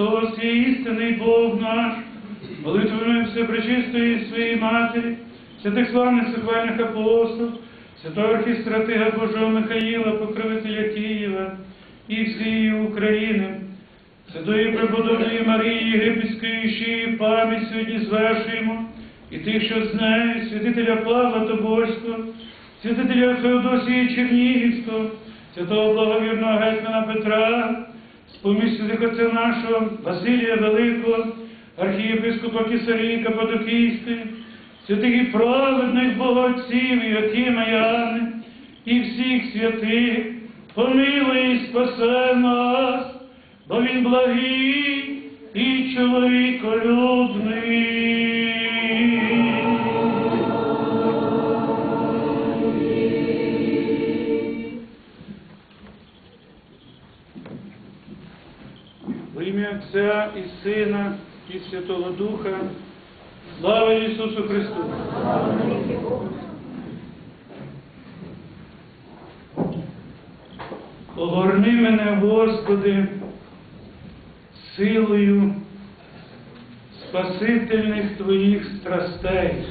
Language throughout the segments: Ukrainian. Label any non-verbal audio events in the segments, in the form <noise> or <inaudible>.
Христос є істинний Бог наш, молитвами Всепречистої своєї Матері, святих славних сихвальних апостолів, святого архістратига Божого Михаїла, покровителя Києва і всієї України, святої преподобної Марії Єгипетської шиї пам'ять сьогодні звершуємо, і тих, що з нею, святителя Павла Тобольського, святителя Феодосії Чернігівського, святого благовірного гетьмана Петра, отця нашого Василія Великого, архієпископа Кисарії Каппадокійської, святих і праведних богоотців Іохима і Анни, і всіх святих, помилуй і спасе нас, бо він благий і чоловіколюбний. Ім'я Отця і Сина, і Святого Духа. Слава Ісусу Христу! Огорни мене, Господи, силою спасительних Твоїх страстей.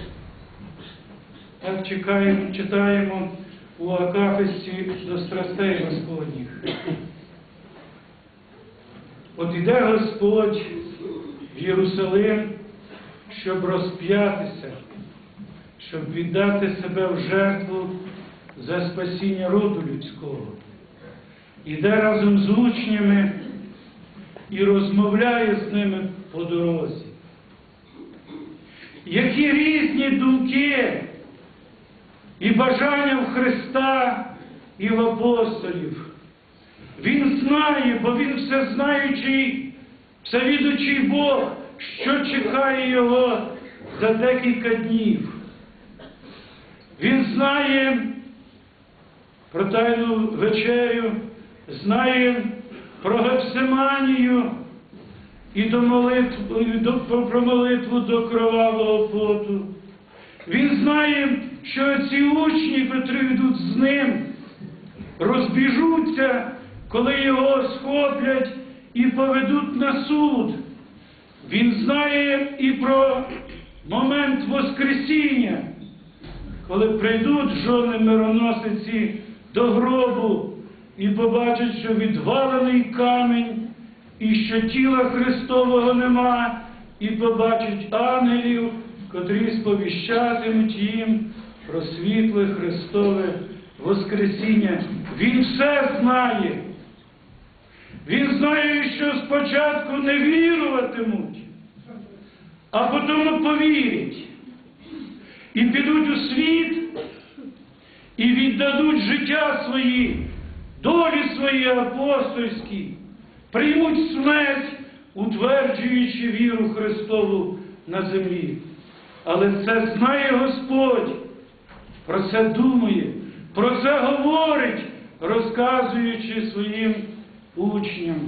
Так чекаємо, читаємо у Акафисті до страстей Господніх. От іде Господь в Єрусалим, щоб розп'ятися, щоб віддати себе в жертву за спасіння роду людського. Іде разом з учнями і розмовляє з ними по дорозі. Які різні думки і бажання в Христа і в апостолів. Він знає, бо він всезнаючий, всевідучий Бог, що чекає його за декілька днів. Він знає про тайну вечерю, знає про Гефсиманію і до молитву, до, про молитву до кровавого поту. Він знає, що ці учні, котрі йдуть з ним, розбіжуться, коли його схоплять і поведуть на суд. Він знає і про момент Воскресіння, коли прийдуть жони мироносиці до гробу і побачать, що відвалений камінь, і що тіла Христового нема, і побачать ангелів, котрі сповіщатимуть їм про світле Христове Воскресіння. Він все знає. Він знає, що спочатку не віруватимуть, а потім повірять. І підуть у світ і віддадуть життя свої, долі свої апостольські, приймуть смерть, утверджуючи віру Христову на землі. Але це знає Господь, про це думає, про це говорить, розказуючи своїм учням.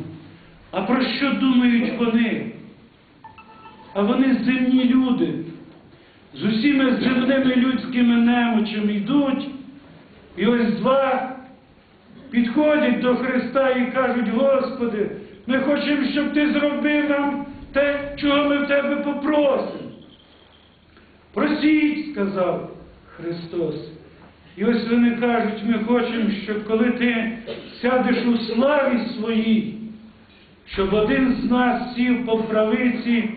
А про що думають вони? А вони земні люди, з усіма земними людськими немочами йдуть, і ось два підходять до Христа і кажуть, Господи, ми хочемо, щоб Ти зробив нам те, чого ми в Тебе попросимо. Просіть, сказав Христос. І ось вони кажуть, ми хочемо, щоб коли ти сядеш у славі своїй, щоб один з нас сів по правиці,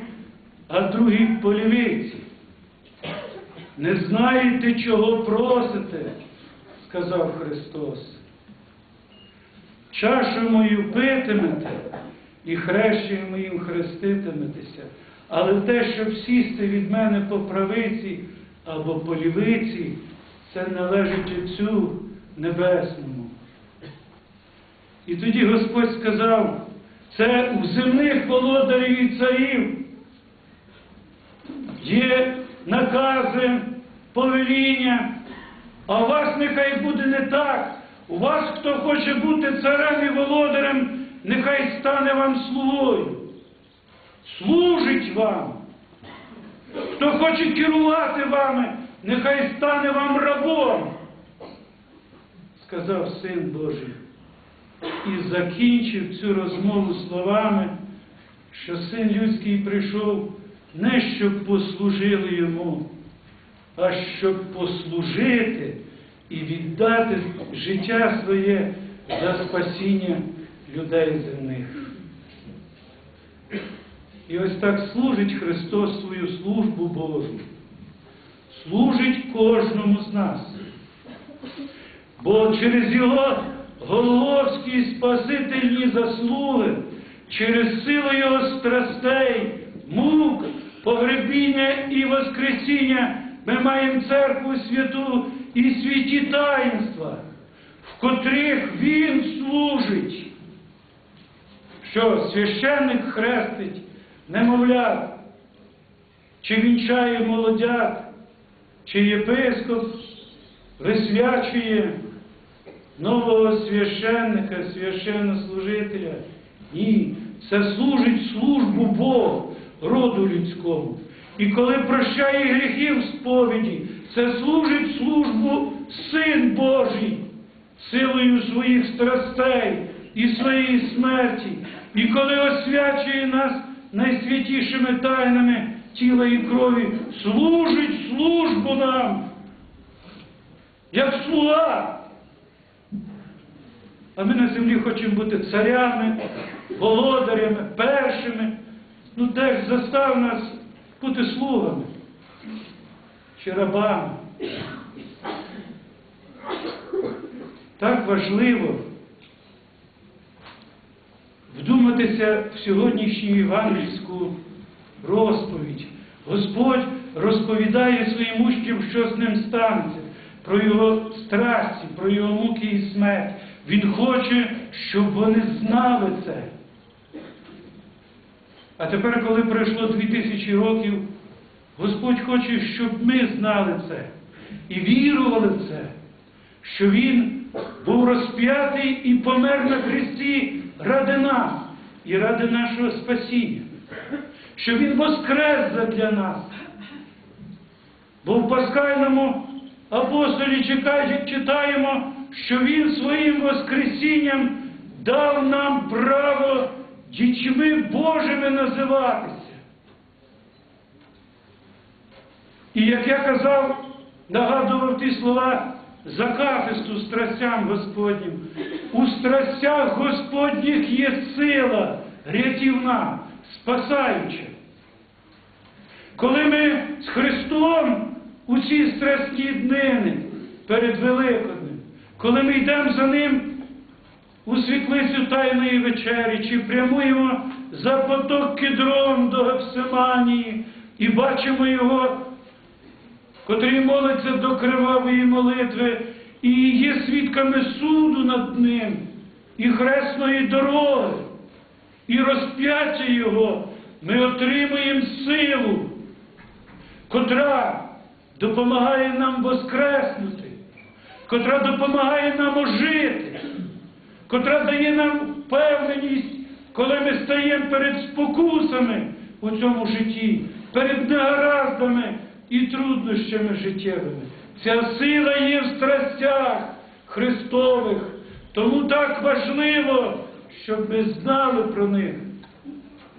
а другий по лівиці. Не знаєте, чого просите, сказав Христос. Чашу мою питимете і хрещею моїм хреститиметеся, але те, щоб сісти від мене по правиці або по лівиці, це належить Отцю Небесному. І тоді Господь сказав, це у земних володарів і царів є накази, повеління, а у вас нехай буде не так. У вас, хто хоче бути царем і володарем, нехай стане вам слугою. Служить вам. Хто хоче керувати вами, нехай стане вам рабом, сказав Син Божий. І закінчив цю розмову словами, що Син Людський прийшов не щоб послужили йому, а щоб послужити і віддати життя своє за спасіння людей земних. І ось так служить Христос свою службу Божу. Служить кожному з нас. Бо через Його головські спасительні заслуги, через силу Його страстей, мук, погребіння і Воскресіння ми маємо церкву святу і святі таїнства, в котрих Він служить. Що священник хрестить немовлят, чи вінчає молодят, чи єпископ висвячує нового священника, священнослужителя. Ні, це служить службу Богу, роду людському. І коли прощає гріхи в сповіді, це служить службу Син Божий, силою своїх страстей і своєї смерті. І коли освячує нас найсвятішими тайнами тіла і крові, служить службу нам, як слуга. А ми на землі хочемо бути царями, володарями, першими. Ну де ж застав нас бути слугами чи рабами? Так важливо вдуматися в сьогоднішню євангельську розповідь. Господь розповідає своїм учням, що з ним станеться, про його страсті, про його муки і смерть. Він хоче, щоб вони знали це. А тепер, коли пройшло дві тисячі років, Господь хоче, щоб ми знали це і вірували в це, що Він був розп'ятий і помер на хресті ради нас і ради нашого спасіння, що Він воскрес для нас. Бо в Пасхальному апостолі читаємо, що Він своїм Воскресінням дав нам право дітьми Божими називатися. І як я казав, нагадував ті слова закафисту страстям Господнім. У страстях Господніх є сила рятівна, спасаюча. Коли ми з Христом у ці страстні днини перед Великоднем, коли ми йдемо за Ним у світлицю Тайної вечері, чи прямуємо за поток кедром до Гефсиманії і бачимо Його, котрий молиться до кривавої молитви, і є свідками суду над ним, і хресної дороги, і розп'яття Його, ми отримуємо силу, котра допомагає нам воскреснути, котра допомагає нам ожити, котра дає нам впевненість, коли ми стаємо перед спокусами у цьому житті, перед негараздами і труднощами життєвими. Ця сила є в страстях Христових. Тому так важливо, щоб ми знали про них.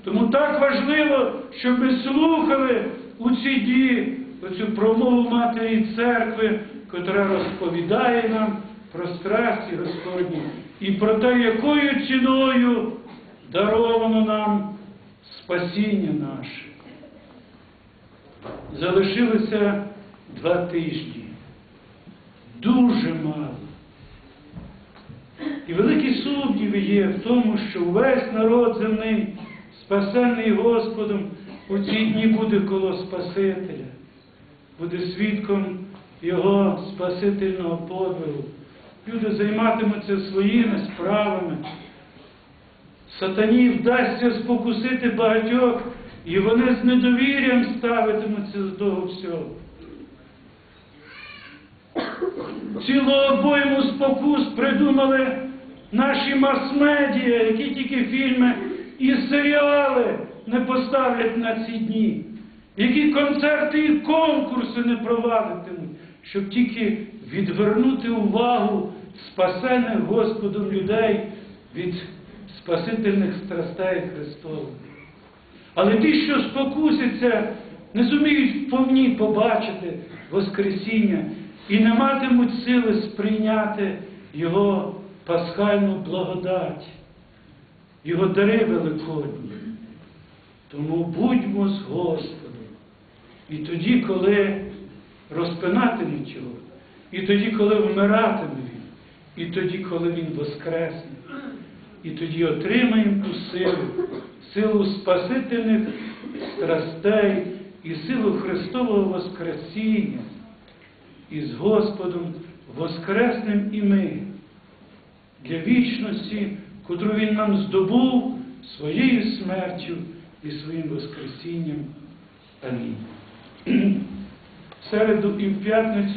Тому так важливо, щоб ми слухали у ці дні оцю промову Матері Церкви, котра розповідає нам про страсті Господні і про те, якою ціною даровано нам спасіння наше. Залишилося два тижні. Дуже мало. І великі сумніви є в тому, що увесь народ земний, спасений Господом, у ці дні буде коло Спасителя, буде свідком Його Спасительного подвигу. Люди займатимуться своїми справами. Сатані вдасться спокусити багатьох, і вони з недовір'ям ставитимуться до того всього. Цілу обойму спокус придумали наші мас-медіа, які тільки фільми і серіали не поставлять на ці дні, які концерти і конкурси не провадитимуть, щоб тільки відвернути увагу спасених Господом людей від спасительних страстей Христових. Але ті, що спокусяться, не зуміють повні побачити Воскресіння і не матимуть сили сприйняти Його пасхальну благодать, Його дари великодні. Тому будьмо з Господом. І тоді, коли розпинатимуть його, і тоді, коли вмиратиме він, і тоді, коли він воскресне, і тоді отримаємо ту силу, силу Спасительних страстей і силу Христового Воскресіння. І з Господом воскреснем і ми для вічності, котру Він нам здобув своєю смертю і своїм Воскресінням. Амінь. <clears throat> В середу і в п'ятницю